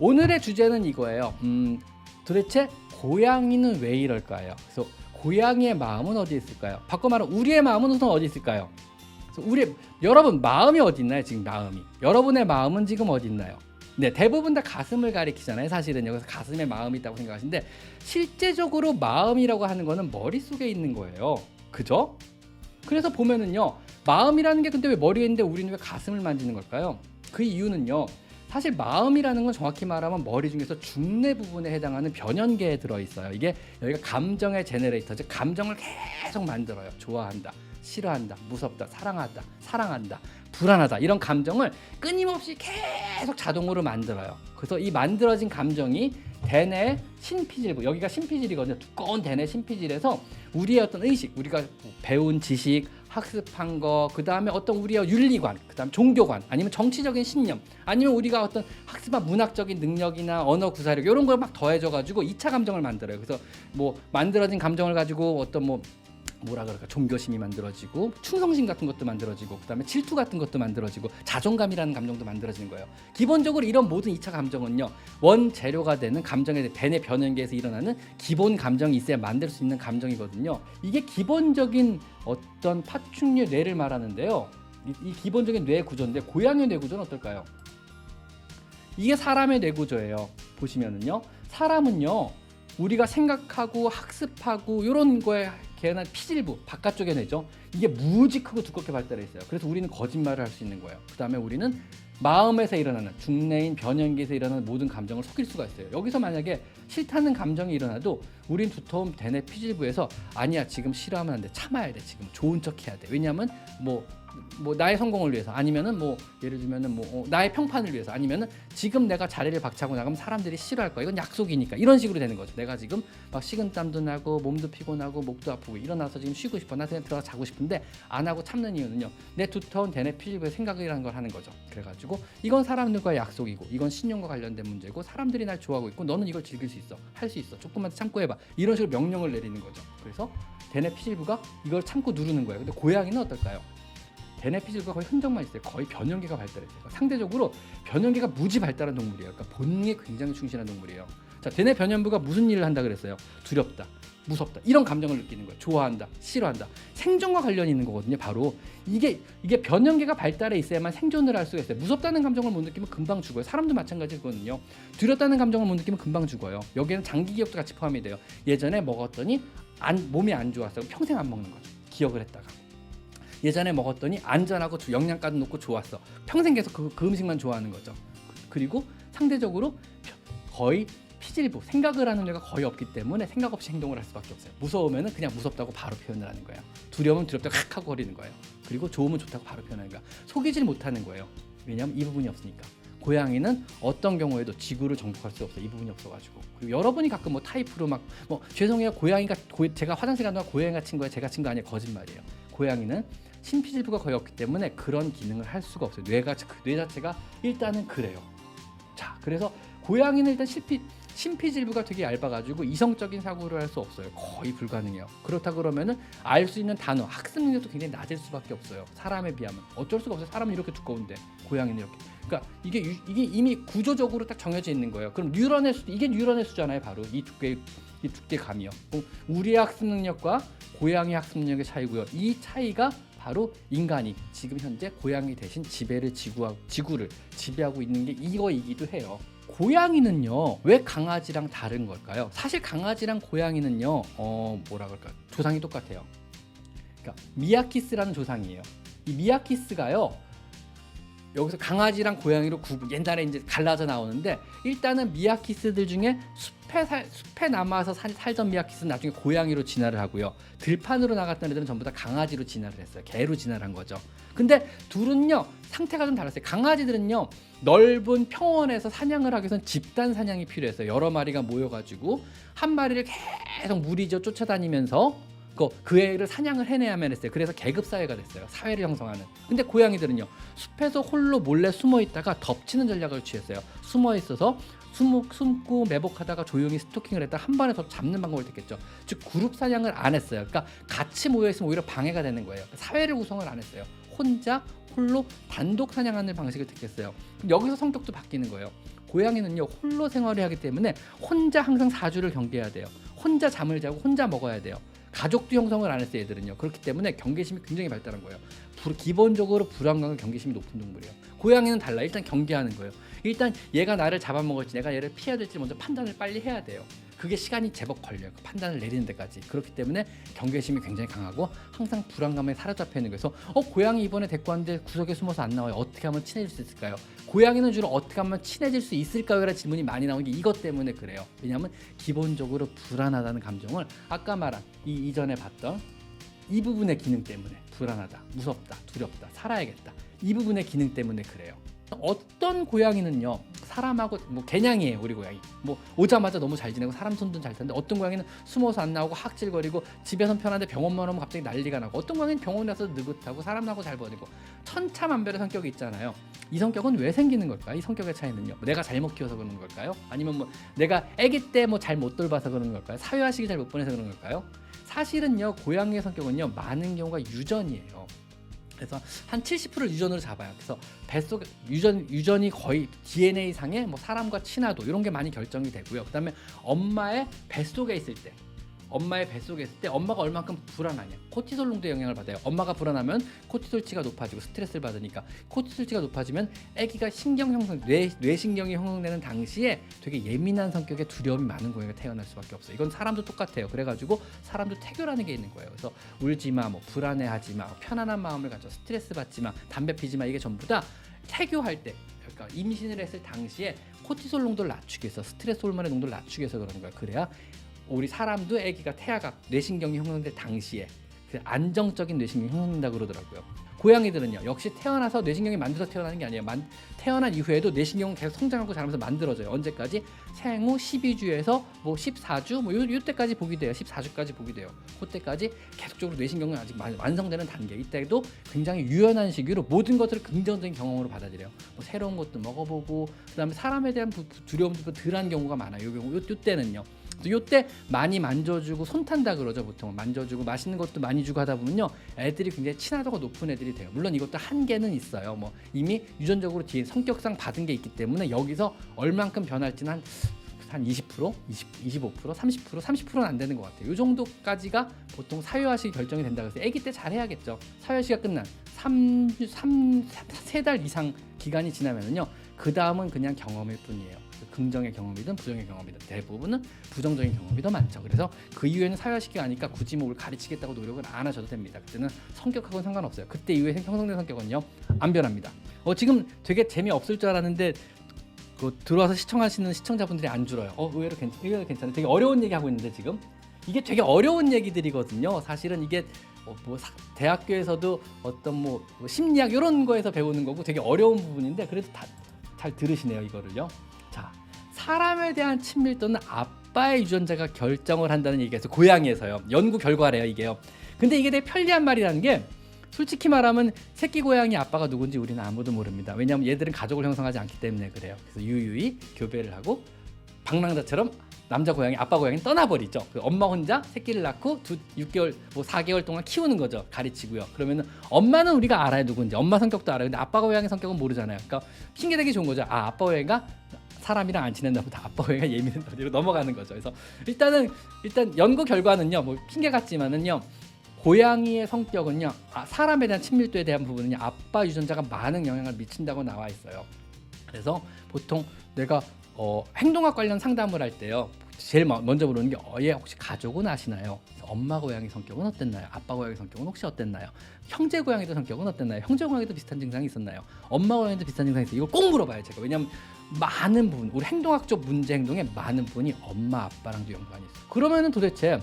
오늘의 주제는 이거예요. 음, 도대체 고양이는 왜 이럴까요? 그래서 고양이의 마음은 어디 있을까요? 바꿔 말하면 우리의 마음은 우선 어디 있을까요? 그래서 우리 여러분 마음이 어디 있나요? 지금 마음이 여러분의 마음은 지금 어디 있나요? 네 대부분 다 가슴을 가리키잖아요. 사실은 여기서 가슴에 마음이 있다고 생각하시는데 실제적으로 마음이라고 하는 거는 머릿속에 있는 거예요. 그죠? 그래서 보면은요 마음이라는 게 근데 왜 머리에 있는데 우리는 왜 가슴을 만지는 걸까요? 그 이유는요 사실 마음이라는 건 정확히 말하면 머리 중에서 중뇌 부분에 해당하는 변연계에 들어 있어요. 이게 여기가 감정의 제네레이터, 즉 감정을 계속 만들어요. 좋아한다, 싫어한다, 무섭다, 사랑한다, 사랑한다, 불안하다 이런 감정을 끊임없이 계속 자동으로 만들어요. 그래서 이 만들어진 감정이 대뇌 신피질부 여기가 신피질이거든요. 두꺼운 대뇌 신피질에서 우리의 어떤 의식, 우리가 배운 지식, 학습한 거, 그 다음에 어떤 우리의 윤리관, 그 다음 종교관, 아니면 정치적인 신념, 아니면 우리가 어떤 학습한 문학적인 능력이나 언어 구사력 이런 걸 막 더해져가지고 2차 감정을 만들어요. 그래서 뭐 만들어진 감정을 가지고 어떤 뭐 뭐라 그럴까 종교심이 만들어지고 충성심 같은 것도 만들어지고 그다음에 질투 같은 것도 만들어지고 자존감이라는 감정도 만들어지는 거예요. 기본적으로 이런 모든 2차 감정은요 원 재료가 되는 감정의 대뇌 변연계에서 일어나는 기본 감정이 있어야 만들 수 있는 감정이거든요. 이게 기본적인 어떤 파충류 뇌를 말하는데요. 이, 이 기본적인 뇌 구조인데 고양이 뇌 구조는 어떨까요? 이게 사람의 뇌 구조예요. 보시면은요 사람은요 우리가 생각하고 학습하고 이런 거에 걔는 피질부 바깥쪽에 내죠. 이게 무지 크고 두껍게 발달해 있어요. 그래서 우리는 거짓말을 할 수 있는 거예요. 그 다음에 우리는 마음에서 일어나는 중뇌인 변연기에서 일어나는 모든 감정을 속일 수가 있어요. 여기서 만약에 싫다는 감정이 일어나도 우린 두터운 대뇌 피질부에서 아니야 지금 싫어하면 안 돼 참아야 돼 지금 좋은 척 해야 돼 왜냐하면 뭐 뭐 나의 성공을 위해서 아니면은 뭐 예를 들면은 뭐 어, 나의 평판을 위해서 아니면은 지금 내가 자리를 박차고 나가면 사람들이 싫어할 거야. 이건 약속이니까. 이런 식으로 되는 거죠. 내가 지금 막 식은땀도 나고 몸도 피곤하고 목도 아프고 일어나서 지금 쉬고 싶어. 나 그냥 들어가 자고 싶은데 안 하고 참는 이유는요. 내 두터운 대뇌 피질부의 생각이라는 걸 하는 거죠. 그래가지고 이건 사람들과의 약속이고 이건 신념과 관련된 문제고 사람들이 날 좋아하고 있고 너는 이걸 즐길 수 있어. 할 수 있어. 조금만 참고 해봐. 이런 식으로 명령을 내리는 거죠. 그래서 대뇌 피질부가 이걸 참고 누르는 거예요. 근데 고양이는 어떨까요? 피질부가 거의 흔적만 있어요. 거의 변형계가 발달했어요. 그러니까 상대적으로 변형계가 무지 발달한 동물이에요. 그러니까 본능에 굉장히 충실한 동물이에요. 자, 대뇌 변형부가 무슨 일을 한다 그랬어요? 두렵다, 무섭다 이런 감정을 느끼는 거예요. 좋아한다, 싫어한다. 생존과 관련이 있는 거거든요. 바로 이게 이게 변형계가 발달해 있어야만 생존을 할 수가 있어요. 무섭다는 감정을 못 느끼면 금방 죽어요. 사람도 마찬가지거든요. 두렵다는 감정을 못 느끼면 금방 죽어요. 여기에는 장기 기억도 같이 포함이 돼요. 예전에 먹었더니 안, 몸이 안 좋았어요. 평생 안 먹는 거죠. 기억을 했다가. 예전에 먹었더니 안전하고 주- 영양가도 높고 좋았어. 평생 계속 그, 그 음식만 좋아하는 거죠. 그리고 상대적으로 펴- 거의 피질부 생각을 하는 뇌가 거의 없기 때문에 생각 없이 행동을 할 수밖에 없어요. 무서우면은 그냥 무섭다고 바로 표현을 하는 거예요. 두려우면 두렵다고 칵 하고 거리는 거예요. 그리고 좋으면 좋다고 바로 표현하는 거야. 속이질 못하는 거예요. 왜냐하면 이 부분이 없으니까. 고양이는 어떤 경우에도 지구를 정복할 수 없어 이 부분이 없어가지고 그리고 여러분이 가끔 뭐 타이프로 막 뭐 죄송해요 고양이가 고- 제가 화장실 간 동안 고양이가 친 거예요 제가 친 거 아니에요 거짓말이에요 고양이는 신피질부가 거의 없기 때문에 그런 기능을 할 수가 없어요. 뇌가 그뇌 자체가 일단은 그래요. 자, 그래서 고양이는 일단 신피 신피질부가 되게 얇아가지고 이성적인 사고를 할 수 없어요. 거의 불가능해요. 그렇다 그러면은 알 수 있는 단어, 학습 능력도 굉장히 낮을 수밖에 없어요. 사람에 비하면 어쩔 수가 없어요. 사람은 이렇게 두꺼운데 고양이는 이렇게. 그러니까 이게 유- 이게 이미 구조적으로 딱 정해져 있는 거예요. 그럼 뉴런의 수 이게 뉴런의 수잖아요. 바로 이 두께 이 두께 감이요. 그럼 우리의 학습 능력과 고양이 학습 능력의 차이고요. 이 차이가 바로 인간이 지금 현재 고양이 대신 지배를 지구하, 지구를 지배하고 있는 게 이거이기도 해요. 고양이는요 왜 강아지랑 다른 걸까요? 사실 강아지랑 고양이는요 어 뭐라 그럴까 조상이 똑같아요. 그러니까 미야키스라는 조상이에요. 이 미야키스가요 여기서 강아지랑 고양이로 구분 옛날에 이제 갈라져 나오는데 일단은 미야키스들 중에 숲에 살, 숲에 남아서 살, 살던 미야키스는 나중에 고양이로 진화를 하고요. 들판으로 나갔던 애들은 전부 다 강아지로 진화를 했어요. 개로 진화를 한 거죠. 근데 둘은요 상태가 좀 달랐어요. 강아지들은요 넓은 평원에서 사냥을 하기 위해서는 집단 사냥이 필요했어요. 여러 마리가 모여가지고 한 마리를 계속 무리져 쫓아다니면서 그, 그 애를 사냥을 해내야만 했어요. 그래서 계급 사회가 됐어요. 사회를 형성하는. 근데 고양이들은요. 숲에서 홀로 몰래 숨어 있다가 덮치는 전략을 취했어요. 숨어 있어서 숨, 숨고 매복하다가 조용히 스토킹을 했다 한 번에 더 잡는 방법을 택했죠. 즉 그룹 사냥을 안 했어요. 그러니까 같이 모여 있으면 오히려 방해가 되는 거예요. 사회를 구성을 안 했어요. 혼자 홀로 단독 사냥하는 방식을 택했어요. 여기서 성격도 바뀌는 거예요. 고양이는요 홀로 생활을 하기 때문에 혼자 항상 사주를 경계해야 돼요. 혼자 잠을 자고 혼자 먹어야 돼요. 가족도 형성을 안 했어요 얘들은요. 그렇기 때문에 경계심이 굉장히 발달한 거예요. 불- 기본적으로 불안감과 경계심이 높은 동물이에요. 고양이는 달라. 일단 경계하는 거예요. 일단 얘가 나를 잡아먹을지 내가 얘를 피해야 될지 먼저 판단을 빨리 해야 돼요. 그게 시간이 제법 걸려요. 그 판단을 내리는 데까지. 그렇기 때문에 경계심이 굉장히 강하고 항상 불안감에 사로잡혀 있는 거예요. 그래서 어 고양이 이번에 데리고 왔는데 구석에 숨어서 안 나와요. 어떻게 하면 친해질 수 있을까요? 고양이는 주로 어떻게 하면 친해질 수 있을까요? 라는 질문이 많이 나오는 게 이것 때문에 그래요. 왜냐하면 기본적으로 불안하다는 감정을 아까 말한 이 이전에 봤던 이 부분의 기능 때문에 불안하다, 무섭다, 두렵다, 살아야겠다. 이 부분의 기능 때문에 그래요. 어떤 고양이는요 사람하고 뭐 개냥이에요 우리 고양이. 뭐 오자마자 너무 잘 지내고 사람 손도 잘 타는데 어떤 고양이는 숨어서 안 나오고 학질거리고 집에선 편한데 병원만 오면 갑자기 난리가 나고 어떤 고양이는 병원에 가서 느긋하고 사람하고 잘 버리고 천차만별의 성격이 있잖아요. 이 성격은 왜 생기는 걸까 이 성격의 차이는요. 내가 잘못 키워서 그러는 걸까요? 아니면 뭐 내가 아기 때 뭐 잘 못 돌봐서 그러는 걸까요? 사회화 시기 잘 못 보내서 그런 걸까요? 사실은요 고양이의 성격은요 많은 경우가 유전이에요 그래서 한 70%를 유전으로 잡아요. 그래서 뱃속 유전 유전이 거의 DNA 상에 뭐 사람과 친화도 이런 게 많이 결정이 되고요. 그다음에 엄마의 뱃속에 있을 때 엄마의 뱃속에 있을 때 엄마가 얼만큼 불안하냐. 코티솔 농도에 영향을 받아요. 엄마가 불안하면 코티솔치가 높아지고 스트레스를 받으니까. 코티솔치가 높아지면 아기가 신경 형성 뇌 뇌신경이 형성되는 당시에 되게 예민한 성격의 두려움이 많은 고양이가 태어날 수밖에 없어요. 이건 사람도 똑같아요. 그래가지고 사람도 태교라는 게 있는 거예요. 그래서 울지 마 뭐 불안해하지 마 편안한 마음을 가져 스트레스 받지 마 담배 피지 마 이게 전부 다 태교할 때 그러니까 임신을 했을 당시에 코티솔 농도를 낮추기 위해서 스트레스 호르몬의 농도를 낮추기 위해서 그러는 거야. 그래야 우리 사람도 아기가 태아가 뇌신경이 형성될 당시에 그 안정적인 뇌신경이 형성된다 그러더라고요. 고양이들은요 역시 태어나서 뇌신경이 만들어서 태어나는 게 아니에요. 만, 태어난 이후에도 뇌신경은 계속 성장하고 자라면서 만들어져요. 언제까지? 생후 12주에서 뭐 14주 뭐 요, 요때까지 보게 돼요. 14주까지 보게 돼요. 그때까지 계속적으로 뇌신경은 아직 만- 완성되는 단계. 이때도 굉장히 유연한 시기로 모든 것들을 긍정적인 경험으로 받아들여요. 뭐 새로운 것도 먹어보고 그다음에 사람에 대한 두려움도 덜한 경우가 많아요. 요 경우 요, 요 때는요. 요때 많이 만져주고 손 탄다 그러죠 보통 만져주고 맛있는 것도 많이 주고 하다 보면요 애들이 굉장히 친화도가 높은 애들이 돼요. 물론 이것도 한계는 있어요. 뭐 이미 유전적으로 뒤에 성격상 받은 게 있기 때문에 여기서 얼만큼 변할지는 한 한 20%, 20, 25%, 30%, 30%는 안 되는 것 같아요. 이 정도까지가 보통 사회화식이 결정이 된다 그래서 아기 때 잘 해야겠죠. 사회화시가 끝난 3, 3, 3달 이상 기간이 지나면은요. 그 다음은 그냥 경험일 뿐이에요. 긍정의 경험이든 부정의 경험이든 대부분은 부정적인 경험이 더 많죠. 그래서 그 이후에는 사회화시키가 아니까 굳이 뭘 가르치겠다고 노력을 안 하셔도 됩니다. 그때는 성격하고는 상관없어요. 그때 이후에 형성된 성격은요 안 변합니다. 어 지금 되게 재미 없을 줄 알았는데 그 들어와서 시청하시는 시청자분들이 안 줄어요. 어 의외로 괜찮, 의외로 괜찮아요. 되게 어려운 얘기 하고 있는데 지금 이게 되게 어려운 얘기들이거든요. 사실은 이게 어, 뭐 사- 대학교에서도 어떤 뭐, 뭐 심리학 이런 거에서 배우는 거고 되게 어려운 부분인데 그래도 다 잘 들으시네요 이거를요. 자 사람에 대한 친밀도는 아빠의 유전자가 결정을 한다는 얘기에서 고양이에서요. 연구 결과래요 이게요. 근데 이게 되게 편리한 말이라는 게 솔직히 말하면 새끼 고양이 아빠가 누군지 우리는 아무도 모릅니다. 왜냐하면 얘들은 가족을 형성하지 않기 때문에 그래요. 그래서 유유히 교배를 하고 방랑자처럼 남자 고양이 아빠 고양이는 떠나버리죠. 그 엄마 혼자 새끼를 낳고 두 6개월 뭐 4개월 동안 키우는 거죠. 가르치고요. 그러면은 엄마는 우리가 알아요 누군지 엄마 성격도 알아요. 근데 아빠 고양이 성격은 모르잖아요. 그러니까 핑계 대기 좋은 거죠. 아 아빠 고양이가 사람이랑 안 지낸다 보다 아빠 고양이가 예민했다 이로 넘어가는 거죠. 그래서 일단은 일단 연구 결과는요. 뭐 핑계 같지만은요. 고양이의 성격은요 아, 사람에 대한 친밀도에 대한 부분은요 아빠 유전자가 많은 영향을 미친다고 나와 있어요 그래서 보통 내가 어, 행동학 관련 상담을 할 때요 제일 마- 먼저 물어보는 게 어, 얘 혹시 가족은 아시나요? 엄마 고양이 성격은 어땠나요? 아빠 고양이 성격은 혹시 어땠나요? 형제 고양이도 성격은 어땠나요? 형제 고양이도 비슷한 증상이 있었나요? 엄마 고양이도 비슷한 증상이 있어요. 이걸 꼭 물어봐요 제가 왜냐면 많은 부분 우리 행동학적 문제 행동에 많은 부분이 엄마 아빠랑도 연관이 있어요. 그러면은 도대체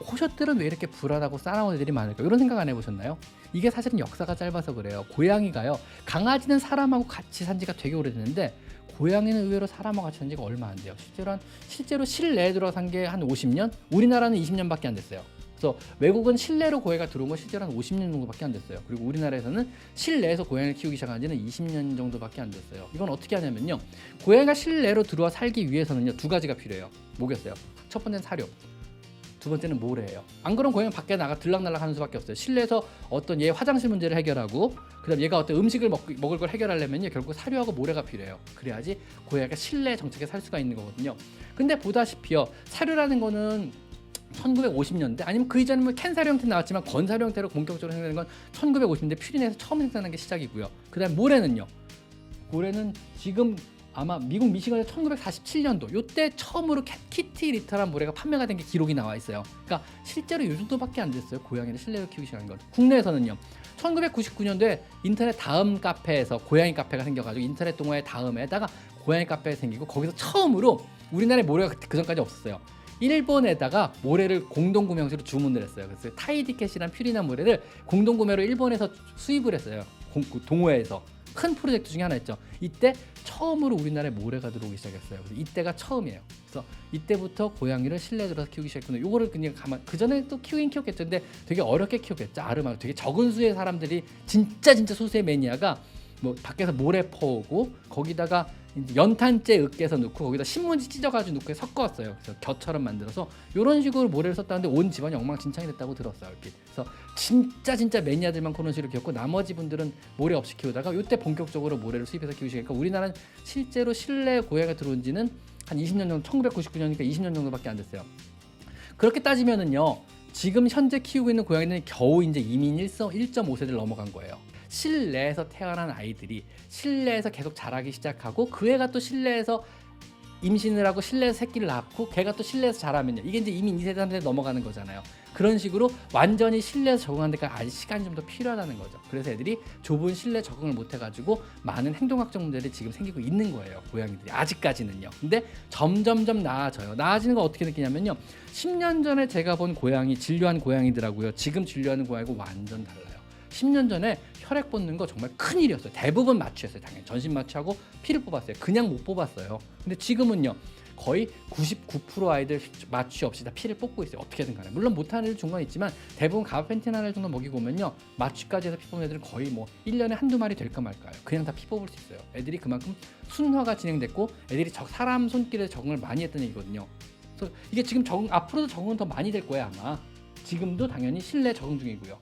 호셔들은 왜 이렇게 불안하고 싸나운 애들이 많을까 이런 생각 안 해보셨나요? 이게 사실은 역사가 짧아서 그래요. 고양이가요 강아지는 사람하고 같이 산 지가 되게 오래됐는데 고양이는 의외로 사람하고 같이 산 지가 얼마 안 돼요. 실제로 한 실제로 실내에 들어산 게한 50년, 우리나라는 20년밖에 안 됐어요. 그래서 외국은 실내로 고양이가 들어온 건 실제로 한 50년 정도밖에 안 됐어요. 그리고 우리나라에서는 실내에서 고양이를 키우기 시작한 지는 20년 정도밖에 안 됐어요. 이건 어떻게 하냐면요. 고양이가 실내로 들어와 살기 위해서는요 두 가지가 필요해요. 뭐겠어요? 첫 번째는 사료. 두 번째는 모래예요. 안 그럼 고양이 밖에 나가 들락날락 하는 수밖에 없어요. 실내에서 어떤 얘 화장실 문제를 해결하고 그다음 얘가 어떤 음식을 먹, 먹을 걸 해결하려면요 결국 사료하고 모래가 필요해요. 그래야지 고양이가 실내 정착에 살 수가 있는 거거든요. 근데 보다시피요 사료라는 거는 1950년대 아니면 그 이전에 뭐캔 사료 형태 나왔지만 건 사료 형태로 본격적으로 생산된 건 1950년대 퓨린에서 처음 생산한 게 시작이고요. 그다음 모래는요. 모래는 지금 아마 미국 미시건에 1947년도 요때 처음으로 캣 키티 리터란 모래가 판매가 된 게 기록이 나와 있어요. 그러니까 실제로 요 정도밖에 안 됐어요. 고양이를 실내로 키우기 시작한 건. 국내에서는요. 1999년도에 인터넷 다음 카페에서 고양이 카페가 생겨가지고 인터넷 동화의 다음에다가 고양이 카페가 생기고 거기서 처음으로 우리나라에 모래가 그, 그 전까지 없었어요. 일본에다가 모래를 공동 구매 형식으로 주문을 했어요. 그래서 타이디캣이란 퓨리난 모래를 공동 구매로 일본에서 수입을 했어요. 공- 그 동호회에서 큰 프로젝트 중에 하나였죠. 이때 처음으로 우리나라에 모래가 들어오기 시작했어요. 그래서 이때가 처음이에요. 그래서 이때부터 고양이를 실내에 들어서 키우기 시작했구나. 요거를 그냥 가만 그 전에 또 키우긴 키웠겠죠. 근데 되게 어렵게 키웠겠죠. 아르마로 되게 적은 수의 사람들이 진짜 진짜 소수의 매니아가 뭐 밖에서 모래 퍼오고 거기다가 연탄재 으깨서 넣고 거기다 신문지 찢어가지고 넣고 섞었어요. 그래서 겨처럼 만들어서 이런 식으로 모래를 썼다는데 온 집안이 엉망진창이 됐다고 들었어요. 이렇게. 그래서 진짜 진짜 매니아들만 식으로 키웠고 나머지 분들은 모래 없이 키우다가 이때 본격적으로 모래를 수입해서 키우시니까 우리나라는 실제로 실내 고양이가 들어온 지는 한 20년 정도 1999년이니까 20년 정도밖에 안 됐어요. 그렇게 따지면은요. 지금 현재 키우고 있는 고양이는 겨우 이제 이민 1.5세대를 넘어간 거예요. 실내에서 태어난 아이들이 실내에서 계속 자라기 시작하고 그 애가 또 실내에서 임신을 하고 실내에서 새끼를 낳고 걔가 또 실내에서 자라면요. 이게 이제 이민 2세대 3세대 넘어가는 거잖아요. 그런 식으로 완전히 실내에서 적응하는 데까지 아직 시간이 좀 더 필요하다는 거죠. 그래서 애들이 좁은 실내 적응을 못 해가지고 많은 행동학적 문제들이 지금 생기고 있는 거예요. 고양이들이 아직까지는요. 근데 점점점 나아져요. 나아지는 거 어떻게 느끼냐면요. 10년 전에 제가 본 고양이 진료한 고양이들하고요. 지금 진료하는 고양이고 완전 달라요. 10년 전에 혈액 뽑는 거 정말 큰 일이었어요. 대부분 마취였어요. 당연히 전신 마취하고 피를 뽑았어요. 그냥 못 뽑았어요. 근데 지금은요. 거의 99% 아이들 마취 없이 다 피를 뽑고 있어요. 어떻게든 간에. 물론 못하는 애들 중간 있지만 대부분 가바펜틴 정도 먹이고 오면요. 마취까지 해서 피 뽑는 애들은 거의 뭐 1년에 한두 마리 될까 말까요. 그냥 다 피 뽑을 수 있어요. 애들이 그만큼 순화가 진행됐고 애들이 적- 사람 손길에 적응을 많이 했다는 얘기거든요. 그래서 이게 지금 적응 앞으로도 적응은 더 많이 될 거예요, 아마. 지금도 당연히 실내 적응 중이고요.